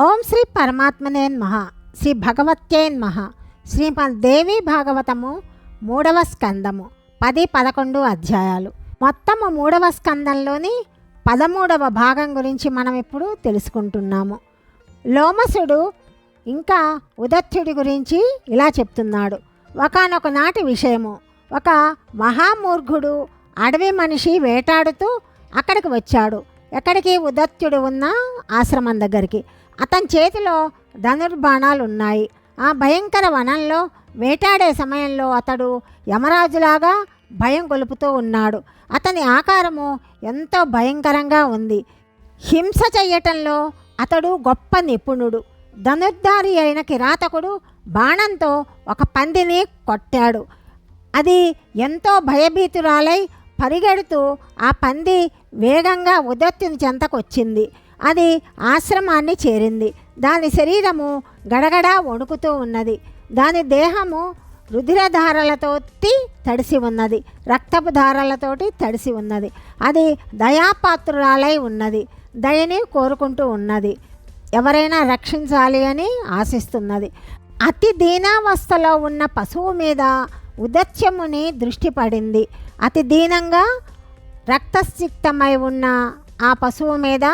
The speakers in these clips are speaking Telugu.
ఓం శ్రీ పరమాత్మనేన్మహ శ్రీ భగవత్యేన్మహ శ్రీమద్ దేవి భాగవతము మూడవ స్కందము పది పదకొండు అధ్యాయాలు. మొత్తము మూడవ స్కందంలోని పదమూడవ భాగం గురించి మనం ఇప్పుడు తెలుసుకుంటున్నాము. లోమసుడు ఇంకా ఉదత్తుడి గురించి ఇలా చెప్తున్నాడు. ఒకనొక నాటి విషయము ఒక మహామూర్ఘుడు అడవి మనిషి వేటాడుతూ అక్కడికి వచ్చాడు. ఎక్కడికి? ఉదత్యుడు ఉన్న ఆశ్రమం దగ్గరికి. అతని చేతిలో ధనుర్బాణాలు ఉన్నాయి ఆ భయంకర వనంలో వేటాడే సమయంలో అతడు యమరాజులాగా భయం గొలుపుతూ ఉన్నాడు. అతని ఆకారము ఎంతో భయంకరంగా ఉంది. హింస చెయ్యటంలో అతడు గొప్ప నిపుణుడు. ధనుర్ధారి అయిన కిరాతకుడు బాణంతో ఒక పందిని కొట్టాడు. అది ఎంతో భయభీతురాలై పరిగెడుతూ ఆ పంది వేగంగా ఉదత్తిని చెంతకొచ్చింది. అది ఆశ్రమాన్ని చేరింది. దాని శరీరము గడగడా వణుకుతూ ఉన్నది. దాని దేహము రుధిరధారలతోటి తడిసి ఉన్నది. రక్తపు ధారలతోటి తడిసి ఉన్నది. అది దయాపాత్రురాలై ఉన్నది. దయని కోరుకుంటూ ఉన్నది. ఎవరైనా రక్షించాలి అని ఆశిస్తున్నది. అతి దీనావస్థలో ఉన్న పశువు మీద ఉదత్యముని దృష్టి పడింది. అతి దీనంగా రక్తసిక్తమై ఉన్న ఆ పశువు మీద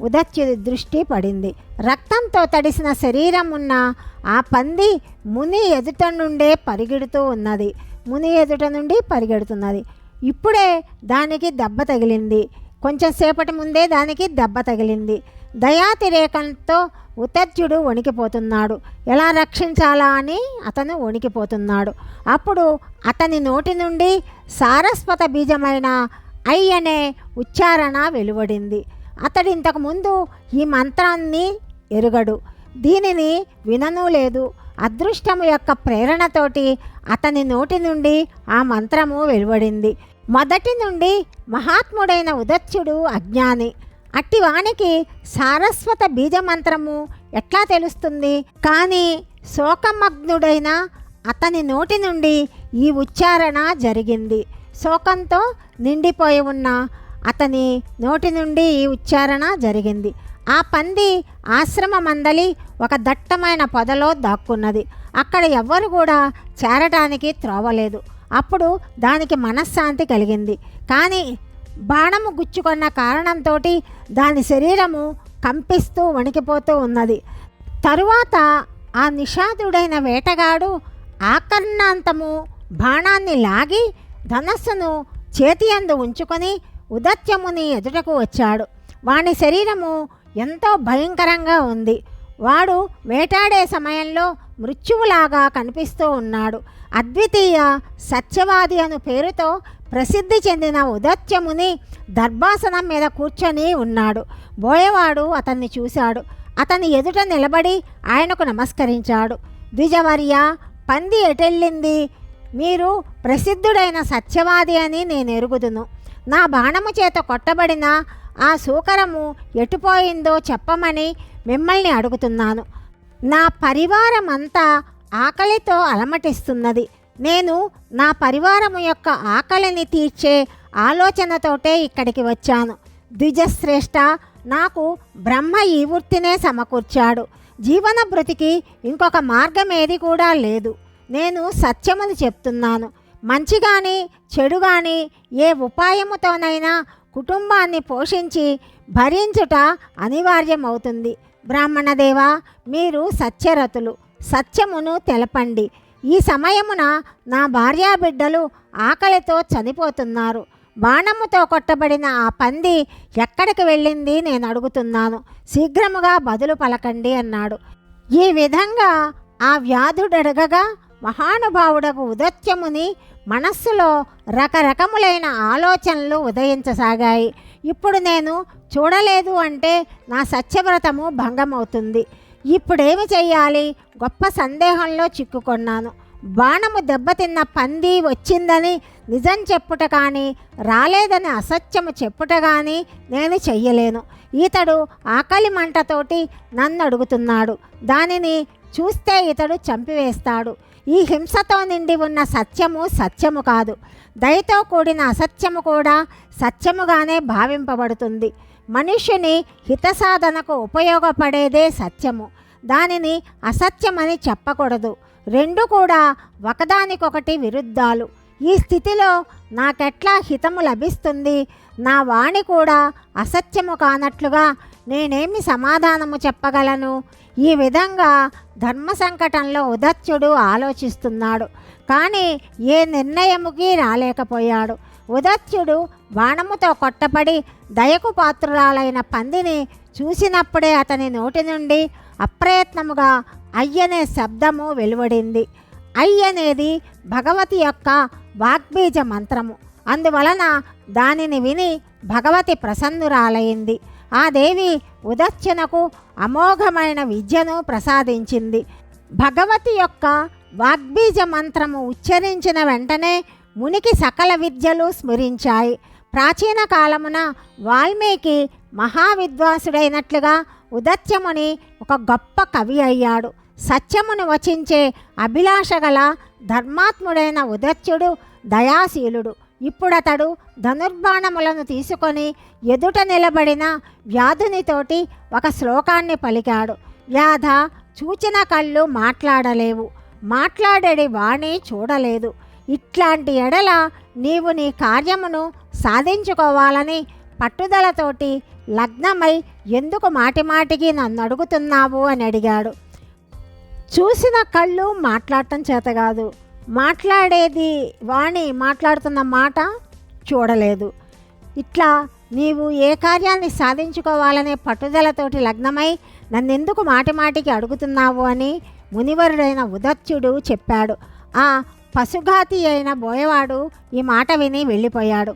ఉదత్యుడి దృష్టి పడింది. రక్తంతో తడిసిన శరీరం ఉన్న ఆ పంది ముని ఎదుట నుండే పరిగెడుతూ ఉన్నది. ముని ఎదుట నుండి పరిగెడుతున్నది. ఇప్పుడే దానికి దెబ్బ తగిలింది. కొంచెం సేపటి ముందే దానికి దెబ్బ తగిలింది. దయాతిరేకంతో ఉతత్యుడు వణికిపోతున్నాడు. ఎలా రక్షించాలా అని అతను వణికిపోతున్నాడు. అప్పుడు అతని నోటి నుండి సారస్వత బీజమైన ఐ అనే ఉచ్చారణ వెలువడింది. అతడు ఇంతకుముందు ఈ మంత్రాన్ని ఎరుగడు. దీనిని వినను లేదు. అదృష్టము యొక్క ప్రేరణతోటి అతని నోటి నుండి ఆ మంత్రము వెలువడింది. మొదటి నుండి మహాత్ముడైన ఉదత్యుడు అజ్ఞాని. అట్టివానికి సారస్వత బీజమంత్రము ఎట్లా తెలుస్తుంది? కానీ శోకమగ్నుడైన అతని నోటి నుండి ఈ ఉచ్చారణ జరిగింది. శోకంతో నిండిపోయి ఉన్న అతని నోటి నుండి ఈ ఉచ్చారణ జరిగింది. ఆ పంది ఆశ్రమ మందలి ఒక దట్టమైన పొదలో దాక్కున్నది. అక్కడ ఎవ్వరు కూడా చేరటానికి త్రోవలేదు. అప్పుడు దానికి మనశ్శాంతి కలిగింది. కానీ బాణము గుచ్చుకున్న కారణంతో దాని శరీరము కంపిస్తూ వణికిపోతూ ఉన్నది. తరువాత ఆ నిషాదుడైన వేటగాడు ఆకర్ణాంతము బాణాన్ని లాగి ధనస్సును చేతి అందు ఉంచుకొని ఉదత్యముని ఎదుటకు వచ్చాడు. వాని శరీరము ఎంతో భయంకరంగా ఉంది. వాడు వేటాడే సమయంలో మృత్యువులాగా కనిపిస్తూ ఉన్నాడు. అద్వితీయ సత్యవాది అను పేరుతో ప్రసిద్ధి చెందిన ఉదత్యముని దర్భాసనం మీద కూర్చొని ఉన్నాడు. బోయవాడు అతన్ని చూశాడు. అతని ఎదుట నిలబడి ఆయనకు నమస్కరించాడు. ద్విజవర్య పంది ఎటెళ్ళింది? మీరు ప్రసిద్ధుడైన సత్యవాది అని నేను ఎరుగుదును. నా బాణము చేత కొట్టబడిన ఆ సూకరము ఎటుపోయిందో చెప్పమని మిమ్మల్ని అడుగుతున్నాను. నా పరివారం అంతా ఆకలితో అలమటిస్తున్నది. నేను నా పరివారము యొక్క ఆకలిని తీర్చే ఆలోచనతోటే ఇక్కడికి వచ్చాను. ద్విజశ్రేష్ఠ నాకు బ్రహ్మ ఈ వృత్తినే సమకూర్చాడు. జీవన భృతికి ఇంకొక మార్గం ఏది కూడా లేదు. నేను సత్యమును చెప్తున్నాను. మంచి కానీ చెడు కానీ ఏ ఉపాయముతోనైనా కుటుంబాన్ని పోషించి భరించుట అనివార్యమవుతుంది. బ్రాహ్మణదేవ మీరు సత్యరతులు. సత్యమును తెలపండి. ఈ సమయమున నా భార్యాబిడ్డలు ఆకలితో చనిపోతున్నారు. బాణముతో కొట్టబడిన ఆ పంది ఎక్కడికి వెళ్ళింది నేను అడుగుతున్నాను. శీఘ్రముగా బదులు పలకండి అన్నాడు. ఈ విధంగా ఆ వ్యాధుడడగగా మహానుభావుడకు ఉదత్యముని మనస్సులో రకరకములైన ఆలోచనలు ఉదయించసాగాయి. ఇప్పుడు నేను చూడలేదు అంటే నా సత్యవ్రతము భంగమవుతుంది. ఇప్పుడేమి చేయాలి గొప్ప సందేహంలో చిక్కుకున్నాను. బాణము దెబ్బతిన్న పంది వచ్చిందని నిజం చెప్పుట కానీ రాలేదని అసత్యము చెప్పుట కానీ నేను చెయ్యలేను. ఇతడు ఆకలి మంటతోటి నన్ను అడుగుతున్నాడు దానిని చూస్తే ఇతడు చంపివేస్తాడు. ఈ హింసతో నిండి ఉన్న సత్యము సత్యము కాదు. దయతో కూడిన అసత్యము కూడా సత్యముగానే భావింపబడుతుంది. మనిషిని హితసాధనకు ఉపయోగపడేదే సత్యము. దానిని అసత్యమని చెప్పకూడదు. రెండు కూడా ఒకదానికొకటి విరుద్ధాలు. ఈ స్థితిలో నాకెట్లా హితము లభిస్తుంది? నా వాణి కూడా అసత్యము కానట్లుగా నేనేమి సమాధానము చెప్పగలను? ఈ విధంగా ధర్మ సంకటంలో ఉదత్యుడు ఆలోచిస్తున్నాడు. కానీ ఏ నిర్ణయముకి రాలేకపోయాడు. ఉదత్యుడు బాణముతో కొట్టబడి దయకు పాత్రురాలైన పందిని చూసినప్పుడే అతని నోటి నుండి అప్రయత్నముగా అయ్యనే శబ్దము వెలువడింది. అయ్యనేది భగవతి యొక్క వాగ్బీజ మంత్రము. అందువలన దానిని విని భగవతి ప్రసన్నురాలైంది. ఆ దేవి ఉదచ్చనకు అమోఘమైన విద్యను ప్రసాదించింది. భగవతి యొక్క వాగ్బీజ మంత్రము ఉచ్చరించిన వెంటనే మునికి సకల విద్యలు స్మరించాయి. ప్రాచీన కాలమున వాల్మీకి మహావిద్వాసుడైనట్లుగా ఉదత్యముని ఒక గొప్ప కవి అయ్యాడు. సత్యమును వచించే అభిలాష గల ధర్మాత్ముడైన ఉదత్యుడు దయాశీలుడు. ఇప్పుడతడు ధనుర్బాణములను తీసుకొని ఎదుట నిలబడిన వ్యాధునితోటి ఒక శ్లోకాన్ని పలికాడు. వ్యాధ చూచిన కళ్ళు మాట్లాడలేవు. మాట్లాడేడి వాణి చూడలేదు. ఇట్లాంటి ఎడల నీవు నీ కార్యమును సాధించుకోవాలని పట్టుదలతోటి లగ్నమై ఎందుకు మాటిమాటికి నన్ను అడుగుతున్నావు అని అడిగాడు. చూసిన కళ్ళు మాట్లాడటం చేత కాదు. మాట్లాడేది వాణి మాట్లాడుతున్న మాట చూడలేదు. ఇట్లా నీవు ఏ కార్యాన్ని సాధించుకోవాలనే పట్టుదలతోటి లగ్నమై నన్నెందుకు మాటిమాటికి అడుగుతున్నావు అని మునివరుడైన ఉదత్యుడు చెప్పాడు. ఆ పశుఘాతి అయిన బోయవాడు ఈ మాట విని వెళ్ళిపోయాడు.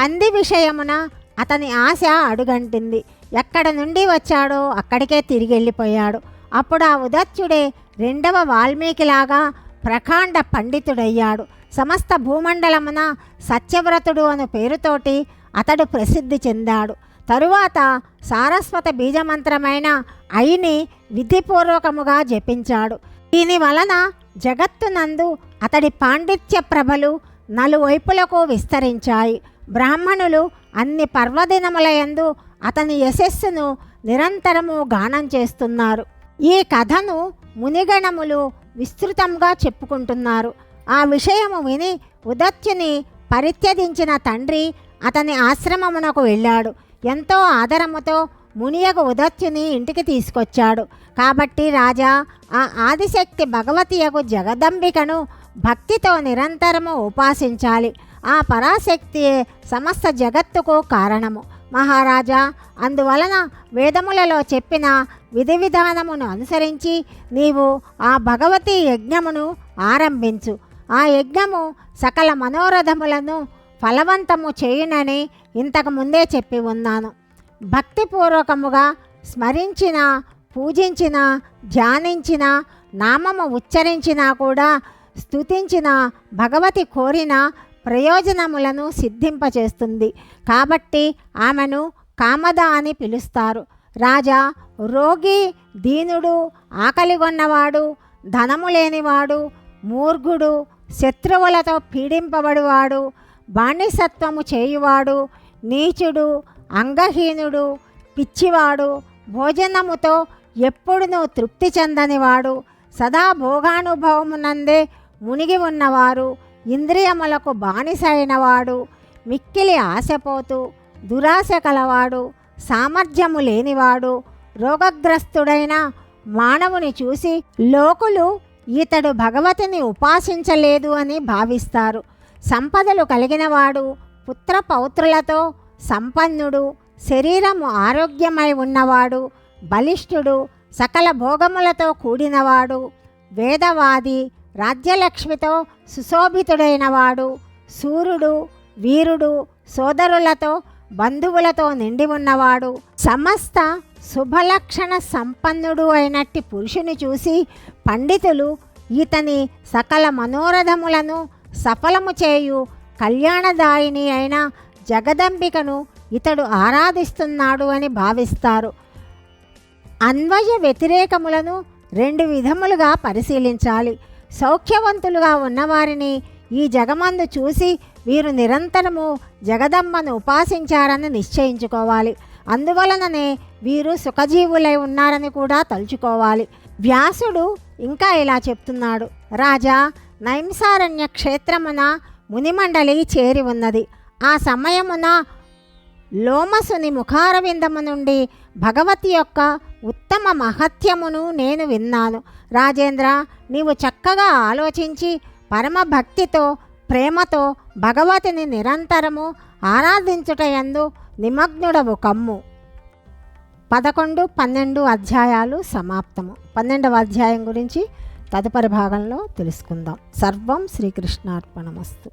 పంది విషయమున అతని ఆశ అడుగంటింది. ఎక్కడ నుండి వచ్చాడో అక్కడికే తిరిగి వెళ్ళిపోయాడు. అప్పుడు ఆ ఉదత్యుడే రెండవ వాల్మీకిలాగా ప్రకాండ పండితుడయ్యాడు. సమస్త భూమండలమున సత్యవ్రతుడు అను పేరుతోటి అతడు ప్రసిద్ధి చెందాడు. తరువాత సారస్వత బీజమంత్రమైన అయిని విధిపూర్వకముగా జపించాడు. దీని వలన జగత్తునందు అతడి పాండిత్య ప్రభలు నలువైపులకు విస్తరించాయి. బ్రాహ్మణులు అన్ని పర్వదినములయందు అతని యశస్సును నిరంతరము గానం చేస్తున్నారు. ఈ కథను మునిగణములు విస్తృతంగా చెప్పుకుంటున్నారు. ఆ విషయము విని ఉదత్యుని పరిత్యజించిన తండ్రి అతని ఆశ్రమమునకు వెళ్ళాడు. ఎంతో ఆదరముతో మునియగు ఉదత్యుని ఇంటికి తీసుకొచ్చాడు. కాబట్టి రాజా ఆ ఆదిశక్తి భగవతియగు జగదంబికను భక్తితో నిరంతరము ఉపాసించాలి. ఆ పరాశక్తియే సమస్త జగత్తుకు కారణము. మహారాజా అందువలన వేదములలో చెప్పిన విధి విధానమును అనుసరించి నీవు ఆ భగవతి యజ్ఞమును ఆరంభించు. ఆ యజ్ఞము సకల మనోరథములను ఫలవంతము చేయునని ఇంతకు ముందే చెప్పి ఉన్నాను. భక్తిపూర్వకముగా స్మరించిన పూజించిన ధ్యానించిన నామము ఉచ్చరించినా కూడా స్థుతించిన భగవతి కోరిన ప్రయోజనములను సిద్ధింపచేస్తుంది. కాబట్టి ఆమెను కామద అని పిలుస్తారు. రాజా రోగి దీనుడు ఆకలిగొన్నవాడు ధనము లేనివాడు మూర్ఘుడు శత్రువులతో పీడింపబడువాడు బానిసత్వము చేయువాడు నీచుడు అంగహీనుడు పిచ్చివాడు భోజనముతో ఎప్పుడునూ తృప్తి చెందనివాడు సదా భోగానుభవమునందే మునిగి ఉన్నవారు ఇంద్రియములకు బానిసైనవాడు మిక్కిలి ఆశపోతూ దురాశ కలవాడు సామర్థ్యము లేనివాడు రోగగ్రస్తుడైన మానవుని చూసి లోకులు ఇతడు భగవతిని ఉపాసించలేదు అని భావిస్తారు. సంపదలు కలిగినవాడు పుత్ర పౌత్రులతో సంపన్నుడు శరీరము ఆరోగ్యమై ఉన్నవాడు బలిష్ఠుడు సకల భోగములతో కూడినవాడు వేదవాది రాజ్యలక్ష్మితో సుశోభితుడైనవాడు సూర్యుడు వీరుడు సోదరులతో బంధువులతో నిండి ఉన్నవాడు సమస్త శుభలక్షణ సంపన్నుడు అయినట్టి పురుషుని చూసి పండితులు ఇతని సకల మనోరథములను సఫలము చేయు కళ్యాణదాయిని అయిన జగదంబికను ఇతడు ఆరాధిస్తున్నాడు అని భావిస్తారు. అన్వయ వ్యతిరేకములను రెండు విధములుగా పరిశీలించాలి. సౌఖ్యవంతులుగా ఉన్నవారిని ఈ జగమందు చూసి వీరు నిరంతరము జగదమ్మను ఉపాసించారని నిశ్చయించుకోవాలి. అందువలననే వీరు సుఖజీవులై ఉన్నారని కూడా తలుచుకోవాలి. వ్యాసుడు ఇంకా ఇలా చెప్తున్నాడు. రాజా నైంసారణ్య క్షేత్రమున మునిమండలి చేరి ఉన్నది. ఆ సమయమున లోమసుని ముఖారవిందము నుండి భగవతి యొక్క ఉత్తమ మహత్యమును నేను విన్నాను. రాజేంద్ర నీవు చక్కగా ఆలోచించి పరమ భక్తితో ప్రేమతో భగవతిని నిరంతరము ఆరాధించుటయందు నిమగ్నుడవు కమ్ము. పదకొండు పన్నెండు అధ్యాయాలు సమాప్తము. పన్నెండవ అధ్యాయం గురించి తదుపరి భాగంలో తెలుసుకుందాం. సర్వం శ్రీకృష్ణార్పణమస్తు.